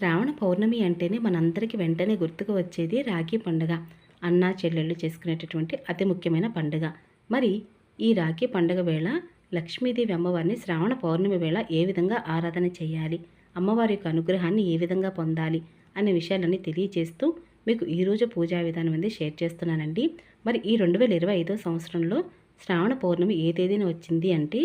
శ్రావణ పౌర్ణమి అంటేనే మనందరికీ వెంటనే గుర్తుకు వచ్చేది రాఖీ పండుగ. అన్నా చెల్లెళ్ళు చేసుకునేటటువంటి అతి ముఖ్యమైన పండుగ. మరి ఈ రాఖీ పండుగ వేళ లక్ష్మీదేవి అమ్మవారిని శ్రావణ పౌర్ణమి వేళ ఏ విధంగా ఆరాధన చేయాలి? అమ్మవారి యొక్క అనుగ్రహాన్ని ఏ విధంగా పొందాలి? అనే విషయాలన్నీ తెలియజేస్తూ మీకు ఈరోజు పూజా విధానం అనేది షేర్ చేస్తున్నానండి. మరి ఈ రెండు వేల ఇరవై ఐదో సంవత్సరంలో శ్రావణ పౌర్ణమి ఏ తేదీన వచ్చింది అంటే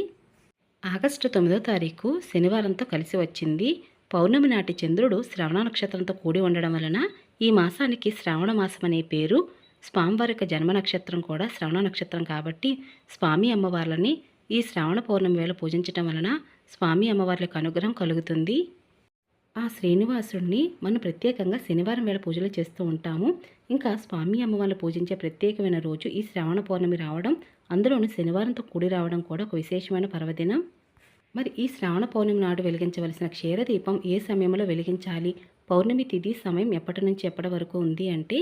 ఆగస్టు తొమ్మిదో తారీఖు శనివారంతో కలిసి వచ్చింది. పౌర్ణమి నాటి చంద్రుడు శ్రవణ నక్షత్రంతో కూడి ఉండడం వలన ఈ మాసానికి శ్రావణ మాసం అనే పేరు స్వామివారి యొక్క జన్మ నక్షత్రం కూడా శ్రవణ నక్షత్రం కాబట్టి స్వామి అమ్మవార్లని ఈ శ్రావణ పౌర్ణమి వేళ పూజించటం వలన స్వామి అమ్మవార్లకు అనుగ్రహం కలుగుతుంది. ఆ శ్రీనివాసుడిని మనం ప్రత్యేకంగా శనివారం వేళ పూజలు చేస్తూ ఉంటాము. ఇంకా స్వామి అమ్మవారిని పూజించే ప్రత్యేకమైన రోజు ఈ శ్రావణ పౌర్ణమి రావడం అందులోనూ శనివారంతో కూడి రావడం కూడా ఒక విశేషమైన పర్వదినం. మరి ఈ శ్రావణ పౌర్ణమి నాడు వెలిగించవలసిన క్షీరదీపం ఏ సమయంలో వెలిగించాలి? పౌర్ణమి తిథి సమయం ఎప్పటి నుంచి ఎప్పటి వరకు ఉంది అంటే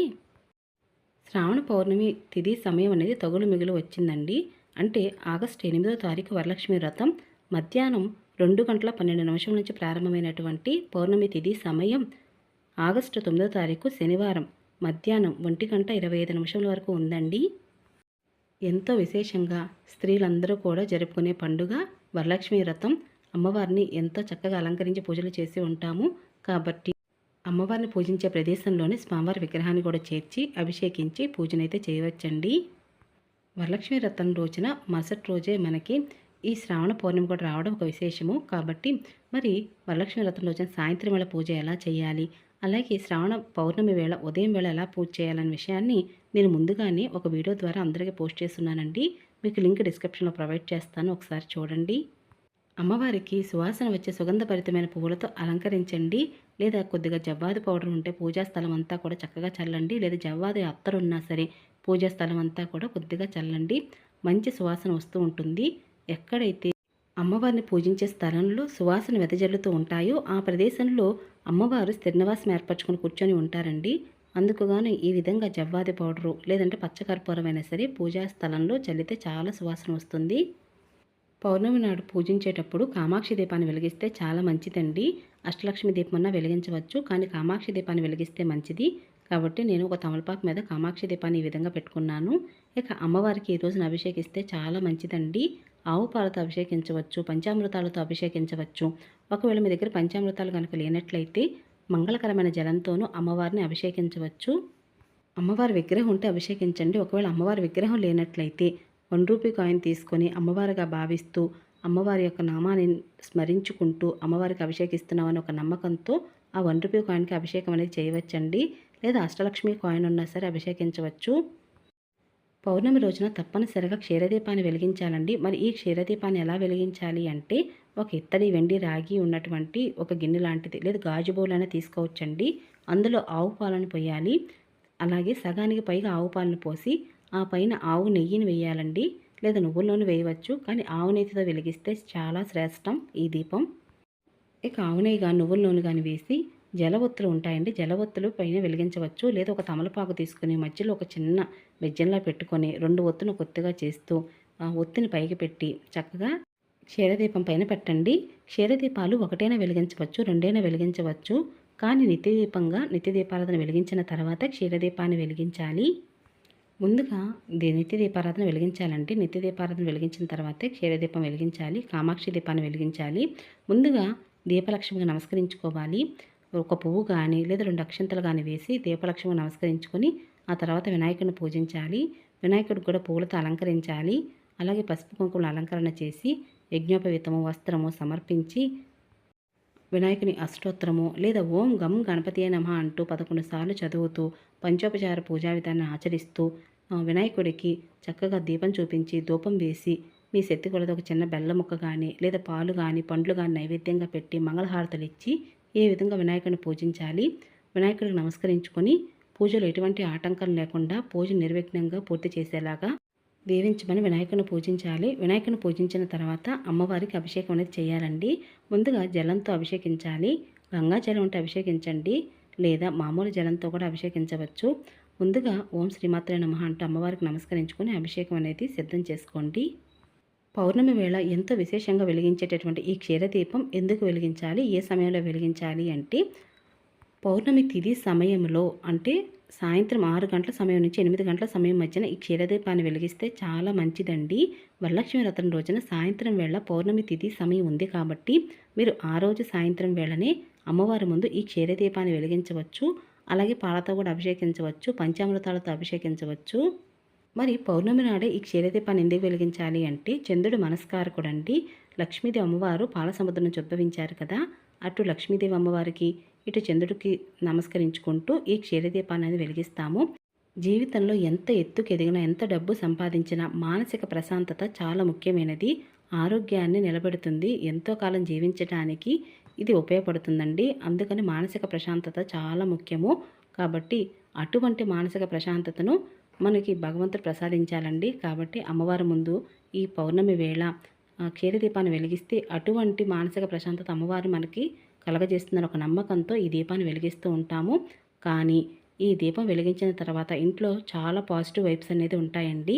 శ్రావణ పౌర్ణమి తిథి సమయం అనేది తగులు మిగులు వచ్చిందండి. అంటే ఆగస్టు ఎనిమిదో తారీఖు వరలక్ష్మి వ్రతం మధ్యాహ్నం రెండు గంటల పన్నెండు నిమిషం నుంచి ప్రారంభమైనటువంటి పౌర్ణమి తిథి సమయం ఆగస్టు తొమ్మిదో తారీఖు శనివారం మధ్యాహ్నం ఒంటి గంట ఇరవై ఐదు నిమిషాల వరకు ఉందండి. ఎంతో విశేషంగా స్త్రీలందరూ కూడా జరుపుకునే పండుగ వరలక్ష్మి వ్రతం. అమ్మవారిని ఎంతో చక్కగా అలంకరించి పూజలు చేసి ఉంటాము. కాబట్టి అమ్మవారిని పూజించే ప్రదేశంలోనే స్వామివారి విగ్రహాన్ని కూడా చేర్చి అభిషేకించి పూజనైతే చేయవచ్చండి. వరలక్ష్మి వ్రతం రోజున మరుసటి రోజే మనకి ఈ శ్రావణ పౌర్ణమి కూడా రావడం ఒక విశేషము. కాబట్టి మరి వరలక్ష్మి వ్రతం రోజున సాయంత్రం వేళ పూజ ఎలా చేయాలి? అలాగే శ్రావణ పౌర్ణమి వేళ ఉదయం వేళ ఎలా పూజ చేయాలనే విషయాన్ని నేను ముందుగానే ఒక వీడియో ద్వారా అందరికీ పోస్ట్ చేస్తున్నానండి. మీకు లింక్ డిస్క్రిప్షన్లో ప్రొవైడ్ చేస్తాను. ఒకసారి చూడండి. అమ్మవారికి సువాసన వచ్చే సుగంధభరితమైన పువ్వులతో అలంకరించండి. లేదా కొద్దిగా జవ్వాది పౌడర్ ఉంటే పూజా స్థలం అంతా కూడా చక్కగా చల్లండి. లేదా జవ్వాది అత్తరు ఉన్నా సరే పూజా స్థలం అంతా కూడా కొద్దిగా చల్లండి. మంచి సువాసన వస్తూ ఉంటుంది. ఎక్కడైతే అమ్మవారిని పూజించే స్థలంలో సువాసన వెదజల్లుతూ ఉంటాయో ఆ ప్రదేశంలో అమ్మవారు స్థిరనివాసం ఏర్పరచుకుని కూర్చొని ఉంటారండి. అందుకుగాను ఈ విధంగా జవ్వాది పౌడరు లేదంటే పచ్చకర్పూరం అయినా సరే పూజా స్థలంలో చల్లితే చాలా సువాసన వస్తుంది. పౌర్ణమి నాడు పూజించేటప్పుడు కామాక్షి దీపాన్ని వెలిగిస్తే చాలా మంచిదండి. అష్టలక్ష్మి దీపమన్నా వెలిగించవచ్చు కానీ కామాక్షి దీపాన్ని వెలిగిస్తే మంచిది. కాబట్టి నేను ఒక తమలపాకు మీద కామాక్షి దీపాన్ని ఈ విధంగా పెట్టుకున్నాను. ఇక అమ్మవారికి ఈ రోజున అభిషేకిస్తే చాలా మంచిదండి. ఆవు పాలతో అభిషేకించవచ్చు పంచామృతాలతో అభిషేకించవచ్చు. ఒకవేళ మీ దగ్గర పంచామృతాలు కనుక లేనట్లయితే మంగళకరమైన జలంతోనూ అమ్మవారిని అభిషేకించవచ్చు. అమ్మవారి విగ్రహం ఉంటే అభిషేకించండి. ఒకవేళ అమ్మవారి విగ్రహం లేనట్లయితే వన్ రూపీ కాయిన్ తీసుకొని అమ్మవారిగా భావిస్తూ అమ్మవారి యొక్క నామాన్ని స్మరించుకుంటూ అమ్మవారికి అభిషేకిస్తున్నామని ఒక నమ్మకంతో ఆ వన్ రూపీ కాయిన్కి అభిషేకం అనేది చేయవచ్చండి. లేదా అష్టలక్ష్మి కాయిన్ ఉన్నా సరే అభిషేకించవచ్చు. పౌర్ణమి రోజున తప్పనిసరిగా క్షీరదీపాన్ని వెలిగించాలండి. మరి ఈ క్షీరదీపాన్ని ఎలా వెలిగించాలి అంటే ఒక ఇత్తడి వెండి రాగి ఉన్నటువంటి ఒక గిన్నె లాంటిది లేదా గాజు బౌల్ తీసుకోవచ్చండి. అందులో ఆవు పాలను పోయాలి. అలాగే సగానికి పైగా ఆవు పాలను పోసి ఆ పైన ఆవు నెయ్యిని వేయాలండి. లేదా నువ్వుల నూనె వేయవచ్చు కానీ ఆవు నెయ్యితో వెలిగిస్తే చాలా శ్రేష్టం ఈ దీపం. ఇక ఆవు నెయ్యి కానీ నువ్వుల నూనె కానీ వేసి జలవొత్తులు ఉంటాయండి. జలవత్తులు పైన వెలిగించవచ్చు. లేదా ఒక తమలపాకు తీసుకుని మధ్యలో ఒక చిన్న బెజ్జంలా పెట్టుకొని రెండు ఒత్తును కొత్తగా చేస్తూ ఆ ఒత్తిని పైకి పెట్టి చక్కగా క్షీరదీపం పైన పెట్టండి. క్షీరదీపాలు ఒకటైనా వెలిగించవచ్చు రెండైనా వెలిగించవచ్చు. కానీ నిత్యదీపంగా నిత్యదీపారాధన వెలిగించిన తర్వాత క్షీరదీపాన్ని వెలిగించాలి. ముందుగా నిత్య దీపారాధన వెలిగించాలంటే నిత్య దీపారాధన వెలిగించిన తర్వాతే క్షీరదీపం వెలిగించాలి కామాక్షి దీపాన్ని వెలిగించాలి. ముందుగా దీపలక్ష్మిగా నమస్కరించుకోవాలి. ఒక పువ్వు కానీ లేదా రెండు అక్షంతలు కానీ వేసి దీపలక్ష్మి నమస్కరించుకొని ఆ తర్వాత వినాయకుడిని పూజించాలి. వినాయకుడికి కూడా పువ్వులతో అలంకరించాలి. అలాగే పసుపు కుంకుమలు అలంకరణ చేసి యజ్ఞోపవీతము వస్త్రము సమర్పించి వినాయకుని అష్టోత్తరము లేదా ఓం గం గణపతి నమ అంటూ పదకొండు సార్లు చదువుతూ పంచోపచార పూజా విధానాన్ని ఆచరిస్తూ వినాయకుడికి చక్కగా దీపం చూపించి ధూపం వేసి మీ శక్తి కొలది ఒక చిన్న బెల్ల ముక్క కానీ లేదా పాలు కానీ పండ్లు కానీ నైవేద్యంగా పెట్టి మంగళహారతలు ఇచ్చి ఏ విధంగా వినాయకుడిని పూజించాలి? వినాయకుడికి నమస్కరించుకొని పూజలో ఎటువంటి ఆటంకం లేకుండా పూజ నిర్విఘ్నంగా పూర్తి చేసేలాగా దీవించమని వినాయకుని పూజించాలి. వినాయకుని పూజించిన తర్వాత అమ్మవారికి అభిషేకం అనేది చేయాలండి. ముందుగా జలంతో అభిషేకించాలి. గంగా జలం ఉంటే అభిషేకించండి. లేదా మామూలు జలంతో కూడా అభిషేకించవచ్చు. ముందుగా ఓం శ్రీమాత్రే నమ అంటూ అమ్మవారికి నమస్కరించుకొని అభిషేకం అనేది సిద్ధం చేసుకోండి. పౌర్ణమి వేళ ఎంతో విశేషంగా వెలిగించేటటువంటి ఈ క్షీరదీపం ఎందుకు వెలిగించాలి? ఏ సమయంలో వెలిగించాలి అంటే పౌర్ణమి తిథి సమయంలో అంటే సాయంత్రం ఆరు గంటల సమయం నుంచి ఎనిమిది గంటల సమయం మధ్యన ఈ క్షీరదీపాన్ని వెలిగిస్తే చాలా మంచిదండి. వరలక్ష్మి వ్రతం రోజున సాయంత్రం వేళ పౌర్ణమి తిథి సమయం ఉంది కాబట్టి మీరు ఆ రోజు సాయంత్రం వేళనే అమ్మవారి ముందు ఈ క్షీరదీపాన్ని వెలిగించవచ్చు. అలాగే పాలతో కూడా అభిషేకించవచ్చు పంచామృతాలతో అభిషేకించవచ్చు. మరి పౌర్ణమి నాడే ఈ క్షీరదీపాన్ని ఎందుకు వెలిగించాలి అంటే చంద్రుడు మనస్కారకుడు అండి లక్ష్మీదేవి అమ్మవారు పాలసముద్రం సముద్రం కదా. అటు లక్ష్మీదేవి అమ్మవారికి ఇటు చంద్రుడికి నమస్కరించుకుంటూ ఈ క్షీరదీపాన్ని అనేది వెలిగిస్తాము. జీవితంలో ఎంత ఎత్తుకు ఎదిగినా ఎంత డబ్బు సంపాదించినా మానసిక ప్రశాంతత చాలా ముఖ్యమైనది. ఆరోగ్యాన్ని నిలబెడుతుంది. ఎంతో కాలం జీవించడానికి ఇది ఉపయోగపడుతుందండి. అందుకని మానసిక ప్రశాంతత చాలా ముఖ్యము. కాబట్టి అటువంటి మానసిక ప్రశాంతతను మనకి భగవంతుడు ప్రసాదించాలండి. కాబట్టి అమ్మవారి ముందు ఈ పౌర్ణమి వేళ ఆ, వెలిగిస్తే అటువంటి మానసిక ప్రశాంతత అమ్మవారు మనకి కలగజేస్తుందని ఒక నమ్మకంతో ఈ దీపాన్ని వెలిగిస్తూ ఉంటాము. కానీ ఈ దీపం వెలిగించిన తర్వాత ఇంట్లో చాలా పాజిటివ్ వైబ్స్ అనేది ఉంటాయండి.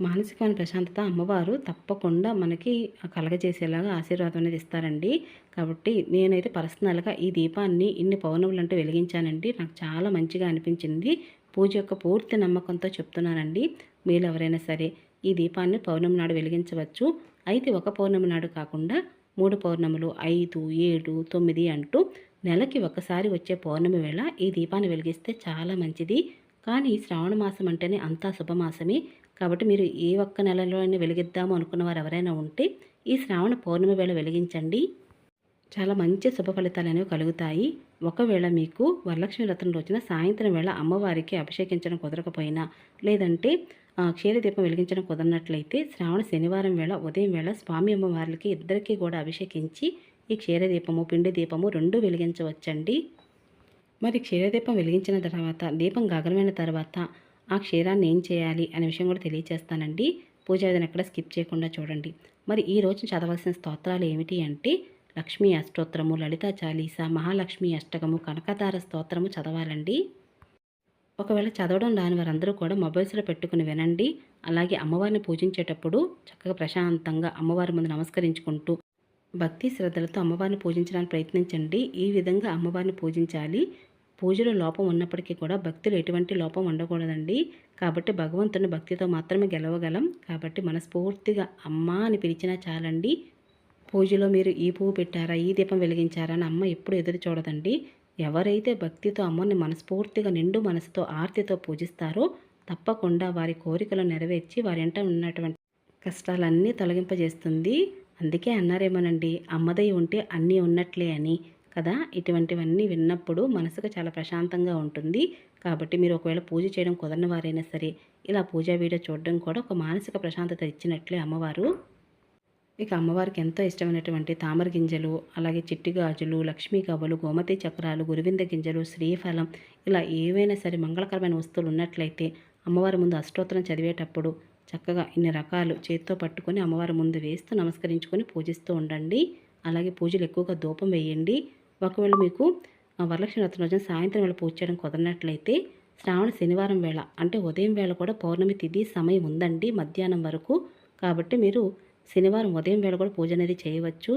మానసికమైన ప్రశాంతత అమ్మవారు తప్పకుండా మనకి కలగజేసేలాగా ఆశీర్వాదం అనేది ఇస్తారండి. కాబట్టి నేనైతే పర్సనల్గా ఈ దీపాన్ని ఇన్ని పౌర్ణములు అంటూ వెలిగించానండి. నాకు చాలా మంచిగా అనిపించింది. పూజ యొక్క పూర్తి నమ్మకంతో చెప్తున్నానండి. మీరు ఎవరైనా సరే ఈ దీపాన్ని పౌర్ణమి నాడు వెలిగించవచ్చు. అయితే ఒక పౌర్ణమి నాడు కాకుండా మూడు పౌర్ణములు ఐదు ఏడు తొమ్మిది అంటూ నెలకి ఒకసారి వచ్చే పౌర్ణమి వేళ ఈ దీపాన్ని వెలిగిస్తే చాలా మంచిది. కానీ శ్రావణ మాసం అంటేనే అంతా శుభమాసమే. కాబట్టి మీరు ఏ ఒక్క నెలలో వెలిగిద్దాము అనుకున్న వారు ఎవరైనా ఉంటే ఈ శ్రావణ పౌర్ణమి వేళ వెలిగించండి. చాలా మంచి శుభ ఫలితాలు అనేవి కలుగుతాయి. ఒకవేళ మీకు వరలక్ష్మి వ్రతం రోజున సాయంత్రం వేళ అమ్మవారికి అభిషేకించడం కుదరకపోయినా లేదంటే ఆ, క్షీరదీపం వెలిగించడం కుదరనట్లయితే శ్రావణ శనివారం వేళ ఉదయం వేళ స్వామి అమ్మవార్లకి ఇద్దరికీ కూడా అభిషేకించి ఈ క్షీరదీపము పిండి దీపము రెండు వెలిగించవచ్చండి. మరి క్షీరదీపం వెలిగించిన తర్వాత దీపం గగనమైన తర్వాత ఆ క్షీరాన్ని ఏం చేయాలి అనే విషయం కూడా తెలియచేస్తానండి. పూజ విధానం ఎక్కడ స్కిప్ చేయకుండా చూడండి. మరి ఈ రోజు చదవాల్సిన స్తోత్రాలు ఏమిటి అంటే లక్ష్మీ అష్టోత్తరము లలితా చాలీస మహాలక్ష్మి అష్టకము కనకతార స్తోత్రము చదవాలండి. ఒకవేళ చదవడం రాని వారందరూ కూడా మొబైల్స్లో పెట్టుకుని వినండి. అలాగే అమ్మవారిని పూజించేటప్పుడు చక్కగా ప్రశాంతంగా అమ్మవారి ముందు నమస్కరించుకుంటూ భక్తి శ్రద్ధలతో అమ్మవారిని పూజించడానికి ప్రయత్నించండి. ఈ విధంగా అమ్మవారిని పూజించాలి. పూజలో లోపం ఉన్నప్పటికీ కూడా భక్తులు ఎటువంటి లోపం ఉండకూడదండి. కాబట్టి భగవంతుని భక్తితో మాత్రమే గెలవగలం. కాబట్టి మనస్ఫూర్తిగా అమ్మ అని పిలిచినా చాలండి. పూజలో మీరు ఈ పువ్వు పెట్టారా ఈ దీపం వెలిగించారా అని అమ్మ ఎప్పుడు ఎదురు చూడదండి. ఎవరైతే భక్తితో అమ్మని మనస్ఫూర్తిగా నిండు మనసుతో ఆర్తితో పూజిస్తారో తప్పకుండా వారి కోరికలు నెరవేర్చి వారి వెంట ఉన్నటువంటి కష్టాలన్నీ తొలగింపజేస్తుంది. అందుకే అన్నారేమోనండి అమ్మదై ఉంటే అన్నీ ఉన్నట్లే అని కదా? ఇటువంటివన్నీ విన్నప్పుడు మనసుకు చాలా ప్రశాంతంగా ఉంటుంది. కాబట్టి మీరు ఒకవేళ పూజ చేయడం కుదరని వారైనా సరే ఇలా పూజా వీడియో చూడడం కూడా ఒక మానసిక ప్రశాంతత ఇచ్చినట్లే అమ్మవారు. ఇక అమ్మవారికి ఎంతో ఇష్టమైనటువంటి తామర గింజలు అలాగే చిట్టి గాజులు లక్ష్మీ కవ్వలు గోమతి చక్రాలు గురువింద గింజలు శ్రీఫలం ఇలా ఏవైనా సరే మంగళకరమైన వస్తువులు ఉన్నట్లయితే అమ్మవారి ముందు అష్టోత్తరం చదివేటప్పుడు చక్కగా ఇన్ని రకాలు చేతితో పట్టుకొని అమ్మవారి ముందు వేస్తూ నమస్కరించుకొని పూజిస్తూ ఉండండి. అలాగే పూజలు ఎక్కువగా ధూపం వేయండి. ఒకవేళ మీకు ఆ వరలక్ష్మి వ్రతం రోజున సాయంత్రం వేళ పూజ చేయడం కుదరనట్లయితే శ్రావణ శనివారం వేళ అంటే ఉదయం వేళ కూడా పౌర్ణమి తిథి సమయం ఉందండి మధ్యాహ్నం వరకు. కాబట్టి మీరు శనివారం ఉదయం వేళ కూడా పూజ అనేది చేయవచ్చు.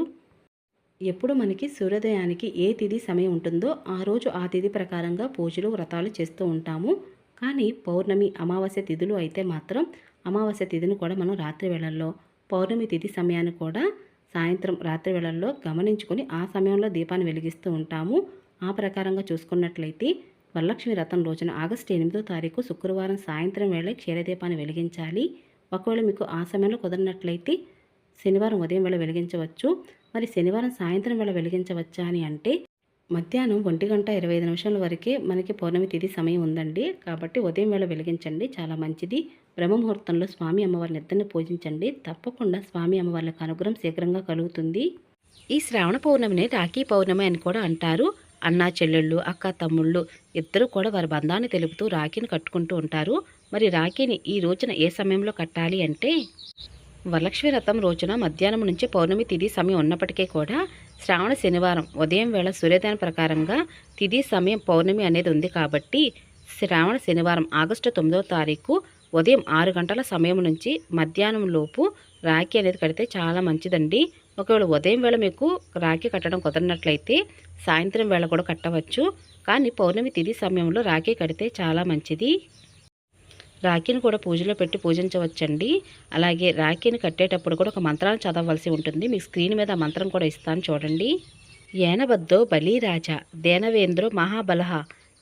ఎప్పుడు మనకి సూర్యోదయానికి ఏ తిథి సమయం ఉంటుందో ఆ రోజు ఆ తిథి ప్రకారంగా పూజలు వ్రతాలు చేస్తూ ఉంటాము. కానీ పౌర్ణమి అమావాస్య తిథులు అయితే మాత్రం అమావాస్య తిథిని కూడా మనం రాత్రి వేళల్లో పౌర్ణమి తిథి సమయాన్ని కూడా సాయంత్రం రాత్రి వేళల్లో గమనించుకొని ఆ సమయంలో దీపాన్ని వెలిగిస్తూ ఉంటాము. ఆ ప్రకారంగా చూసుకున్నట్లయితే వరలక్ష్మి రథం రోజున ఆగస్టు ఎనిమిదో తారీఖు శుక్రవారం సాయంత్రం వేళ క్షీరదీపాన్ని వెలిగించాలి. ఒకవేళ మీకు ఆ సమయంలో కుదరినట్లయితే శనివారం ఉదయం వేళ వెలిగించవచ్చు. మరి శనివారం సాయంత్రం వేళ వెలిగించవచ్చా అని అంటే మధ్యాహ్నం ఒంటి గంట ఇరవై ఐదు నిమిషాల వరకే మనకి పౌర్ణమి తిథి సమయం ఉందండి. కాబట్టి ఉదయం వేళ వెలిగించండి. చాలా మంచిది. బ్రహ్మముహూర్తంలో స్వామి అమ్మవారిని ఇద్దరిని పూజించండి. తప్పకుండా స్వామి అమ్మవార్లకు అనుగ్రహం శీఘ్రంగా కలుగుతుంది. ఈ శ్రావణ పౌర్ణమిని రాఖీ పౌర్ణమి అని కూడా అంటారు. అన్నా చెల్లెళ్ళు అక్క తమ్ముళ్ళు ఇద్దరు కూడా వారి బంధాన్ని తెలుపుతూ రాఖీని కట్టుకుంటూ ఉంటారు. మరి రాఖీని ఈ రోజున ఏ సమయంలో కట్టాలి అంటే వరలక్ష్మి రథం రోజున మధ్యాహ్నం నుంచి పౌర్ణమి తిథి సమయం ఉన్నప్పటికీ కూడా శ్రావణ శనివారం ఉదయం వేళ సూర్యోదయం ప్రకారంగా తిథి సమయం పౌర్ణమి అనేది ఉంది కాబట్టి శ్రావణ శనివారం ఆగస్టు తొమ్మిదవ తారీఖు ఉదయం ఆరు గంటల సమయం నుంచి మధ్యాహ్నం లోపు రాఖీ అనేది కడితే చాలా మంచిదండి. ఒకవేళ ఉదయం వేళ మీకు రాఖీ కట్టడం కుదరినట్లయితే సాయంత్రం వేళ కూడా కట్టవచ్చు. కానీ పౌర్ణమి తిథి సమయంలో రాఖీ కడితే చాలా మంచిది. రాఖీని కూడా పూజలో పెట్టి పూజించవచ్చండి. అలాగే రాఖీని కట్టేటప్పుడు కూడా ఒక మంత్రాన్ని చదవలసి ఉంటుంది. మీకు స్క్రీన్ మీద ఆ మంత్రం కూడా ఇస్తాను చూడండి. ఏనబద్దో బలిరాజ దేనవేంద్రో మహాబలహ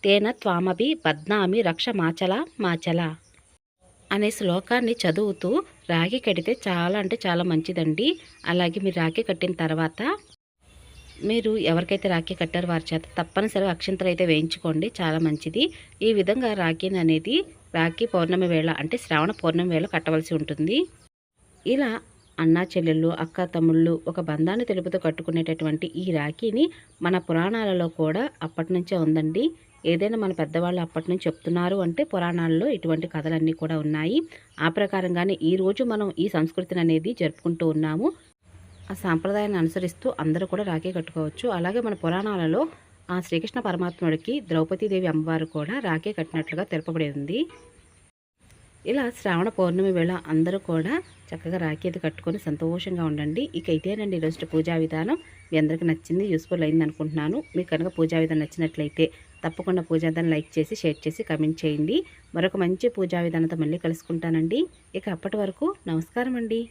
తేన త్వామభి బద్నామి రక్ష మాచల మాచల అనే శ్లోకాన్ని చదువుతూ రాఖీ కడితే చాలా అంటే చాలా మంచిదండి. అలాగే మీరు రాఖీ కట్టిన తర్వాత మీరు ఎవరికైతే రాఖీ కట్టారో వారి చేత తప్పనిసరిగా అక్షంతలు అయితే వేయించుకోండి. చాలా మంచిది. ఈ విధంగా రాఖీని అనేది రాఖీ పౌర్ణమి వేళ అంటే శ్రావణ పౌర్ణమి వేళ కట్టవలసి ఉంటుంది. ఇలా అన్నా చెల్లెళ్ళు అక్క తమ్ముళ్ళు ఒక బంధాన్ని తెలుపుతూ కట్టుకునేటటువంటి ఈ రాఖీని మన పురాణాలలో కూడా అప్పటి నుంచే ఉందండి. ఏదైనా మన పెద్దవాళ్ళు అప్పటి నుంచి చెప్తున్నారు అంటే పురాణాల్లో ఇటువంటి కథలన్నీ కూడా ఉన్నాయి. ఆ ప్రకారంగానే ఈరోజు మనం ఈ సంస్కృతిని అనేది జరుపుకుంటూ ఉన్నాము. ఆ సాంప్రదాయాన్ని అనుసరిస్తూ అందరూ కూడా రాఖీ కట్టుకోవచ్చు. అలాగే మన పురాణాలలో ఆ శ్రీకృష్ణ పరమాత్ముడికి ద్రౌపదీదేవి అమ్మవారు కూడా రాఖీ కట్టినట్లుగా తెలుపబడి ఉంది. ఇలా శ్రావణ పౌర్ణమి వేళ అందరూ కూడా చక్కగా రాఖీ అది కట్టుకొని సంతోషంగా ఉండండి. ఇక ఇదేనండి ఈరోజు పూజా విధానం. మీ అందరికీ నచ్చింది యూస్ఫుల్ అయింది అనుకుంటున్నాను. మీకు కనుక పూజా విధానం నచ్చినట్లయితే తప్పకుండా పూజా విధానం లైక్ చేసి షేర్ చేసి కమెంట్ చేయండి. మరొక మంచి పూజా విధానంతో మళ్ళీ కలుసుకుంటానండి. ఇక అప్పటి వరకు నమస్కారం అండి